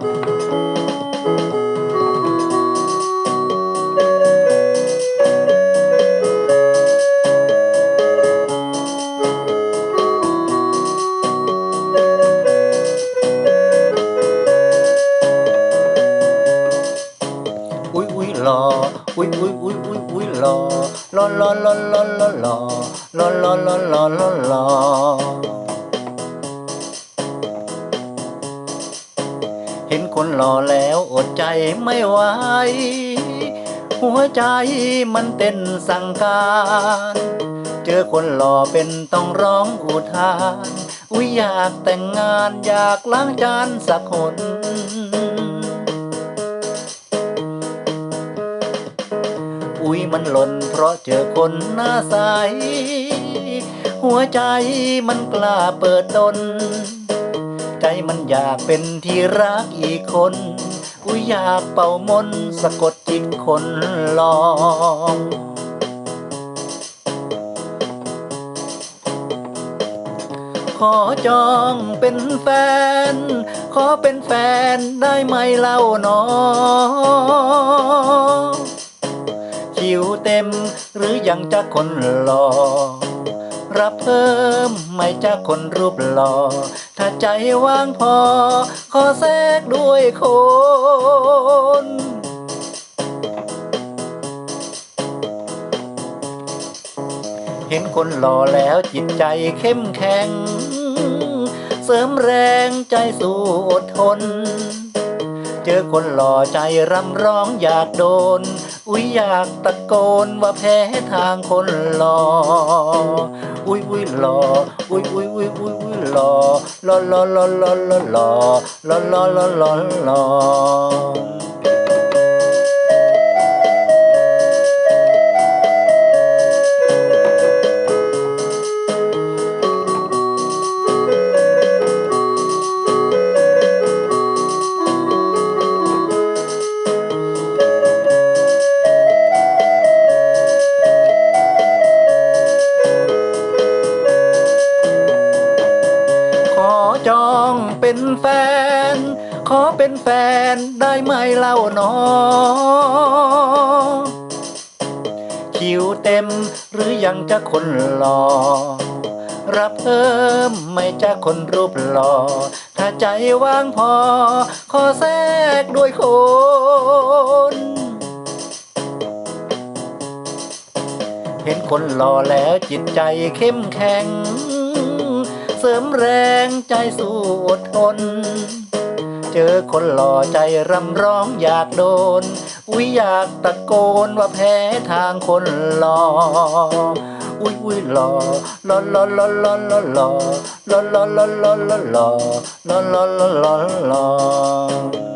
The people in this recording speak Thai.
อุ้ยอุ้ยหล่ออุ้ยอุ้ยอุ้ยอุ้ยอุ้ย เห็นคนหล่อแล้วอดใจไม่ไหว หัวใจมันเต้นสั่งการ เจอคนหล่อเป็นต้องร้องอุทาน อุ้ยอยากแต่งงานอยากล้างจานสักคนอุ้ยมันหล่นเพราะเจอคนหน้าใส หัวใจมันกล้าเปิดตน มันอยากเป็นที่รักอีกคนอุ้ยอยากเป่ามนสะกดจิตคนลองขอจองเป็นแฟน ขอเป็นแฟนได้ไหมเล่าหนอคิวเต็มหรือยังจะคนหล่อ รับเพิ่มไม่จะคนรูปหล่อ ถ้าใจว่างพอ ขอแทรกด้วยคนเห็นคนหล่อแล้วจิตใจเข้มแข็ง เสริมแรงใจสู้อดทน เจอคนหล่อใจรำร้องอยากโดน อุ้ยอยากตะโกนว่าแพ้ทางคนหล่อ อุ้ยอุ้ยหล่อ อุ้ยอุ้ยอุ้ยอุ้ยอุ้ยหล่อหล่อหล่อหล่อหล่อหล่อหล่อหล่อหล่อหล่อ เป็นแฟน ขอเป็นแฟนได้ไหมเล่าหนอ คิวเต็มหรือยังจะคนหล่อรับเพิ่มไม่จะคนรูปหล่อ ถ้าใจว่างพอ ขอแทรกด้วยคนเห็นคนหล่อแล้วจิตใจเข้มแข็ง เสริมแรงใจสู้อดทน เจอคนหล่อใจรำร้องอยากโดนอุ้ยอยากตะโกนว่าแพ้ทางคนหล่ออุ้ยอุ้ยหล่อหล่อหล่อหล่อหล่อหล่อหล่อหล่อหล่อหล่อหล่อหล่อหล่อหล่อหล่อหล่อหล่อ